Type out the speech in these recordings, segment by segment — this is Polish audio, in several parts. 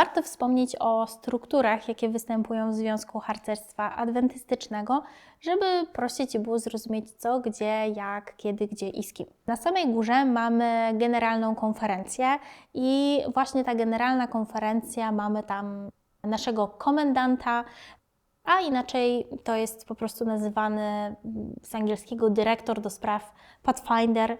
Warto wspomnieć o strukturach, jakie występują w Związku Harcerstwa Adwentystycznego, żeby prościej Ci było zrozumieć co, gdzie, jak, kiedy, gdzie i z kim. Na samej górze mamy generalną konferencję i właśnie ta generalna konferencja mamy tam naszego komendanta, a inaczej to jest po prostu nazywany z angielskiego dyrektor do spraw Pathfinder.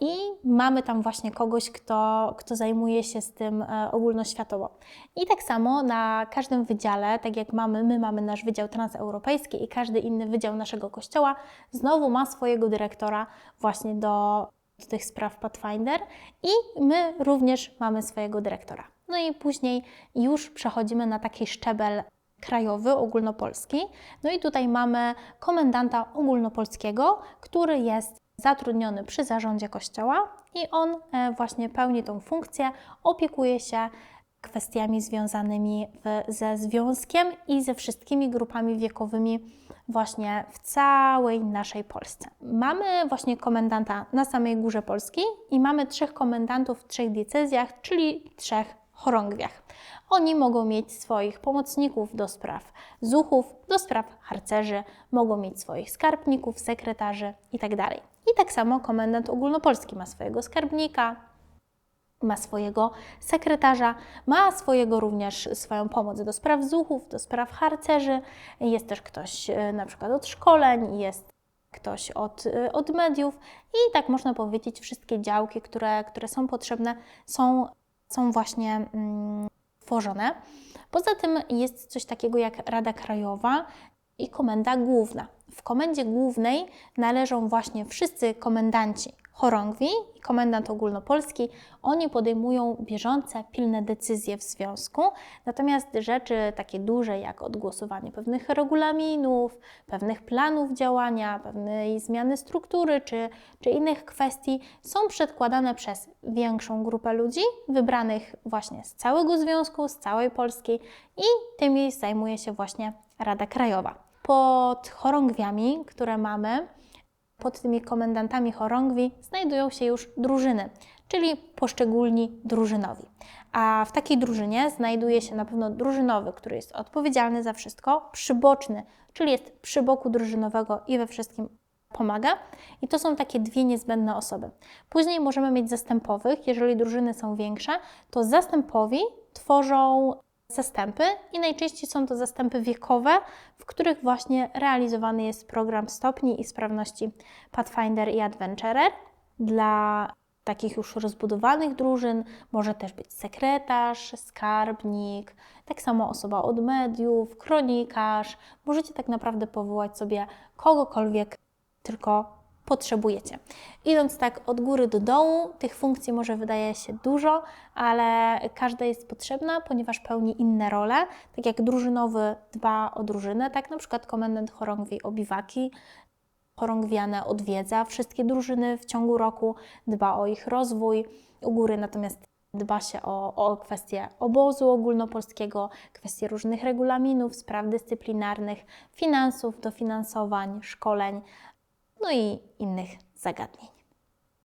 I mamy tam właśnie kogoś, kto, kto zajmuje się z tym e, ogólnoświatowo. I tak samo na każdym wydziale, tak jak mamy, my mamy nasz wydział transeuropejski i każdy inny wydział naszego kościoła, znowu ma swojego dyrektora właśnie do, do tych spraw Pathfinder i my również mamy swojego dyrektora. No i później już przechodzimy na taki szczebel krajowy, ogólnopolski. No i tutaj mamy komendanta ogólnopolskiego, który jest zatrudniony przy zarządzie kościoła i on e, właśnie pełni tą funkcję, opiekuje się kwestiami związanymi w, ze związkiem i ze wszystkimi grupami wiekowymi właśnie w całej naszej Polsce. Mamy właśnie komendanta na samej górze Polski i mamy trzech komendantów w trzech diecezjach, czyli trzech chorągwiach. Oni mogą mieć swoich pomocników do spraw zuchów, do spraw harcerzy, mogą mieć swoich skarbników, sekretarzy itd. I tak samo komendant ogólnopolski ma swojego skarbnika, ma swojego sekretarza, ma swojego również swoją pomoc do spraw zuchów, do spraw harcerzy. Jest też ktoś e, na przykład od szkoleń, jest ktoś od, e, od mediów i tak można powiedzieć, wszystkie działki, które, które są potrzebne, są, są właśnie mm, tworzone. Poza tym jest coś takiego jak Rada Krajowa i Komenda Główna. W Komendzie Głównej należą właśnie wszyscy komendanci chorągwi i komendant ogólnopolski. Oni podejmują bieżące, pilne decyzje w związku. Natomiast rzeczy takie duże jak odgłosowanie pewnych regulaminów, pewnych planów działania, pewnej zmiany struktury czy, czy innych kwestii są przedkładane przez większą grupę ludzi, wybranych właśnie z całego związku, z całej Polski i tymi zajmuje się właśnie Rada Krajowa. Pod chorągwiami, które mamy, pod tymi komendantami chorągwi znajdują się już drużyny, czyli poszczególni drużynowi. A w takiej drużynie znajduje się na pewno drużynowy, który jest odpowiedzialny za wszystko, przyboczny, czyli jest przy boku drużynowego i we wszystkim pomaga. I to są takie dwie niezbędne osoby. Później możemy mieć zastępowych, jeżeli drużyny są większe, to zastępowi tworzą zastępy i najczęściej są to zastępy wiekowe, w których właśnie realizowany jest program stopni i sprawności Pathfinder i Adventurer. Dla takich już rozbudowanych drużyn może też być sekretarz, skarbnik, tak samo osoba od mediów, kronikarz. Możecie tak naprawdę powołać sobie kogokolwiek tylko potrzebujecie. Idąc tak od góry do dołu, tych funkcji może wydaje się dużo, ale każda jest potrzebna, ponieważ pełni inne role. Tak jak drużynowy dba o drużynę, tak na przykład komendant chorągwi o biwaki, chorągwiane odwiedza wszystkie drużyny w ciągu roku, dba o ich rozwój. U góry natomiast dba się o, o kwestie obozu ogólnopolskiego, kwestie różnych regulaminów, spraw dyscyplinarnych, finansów, dofinansowań, szkoleń, no i innych zagadnień.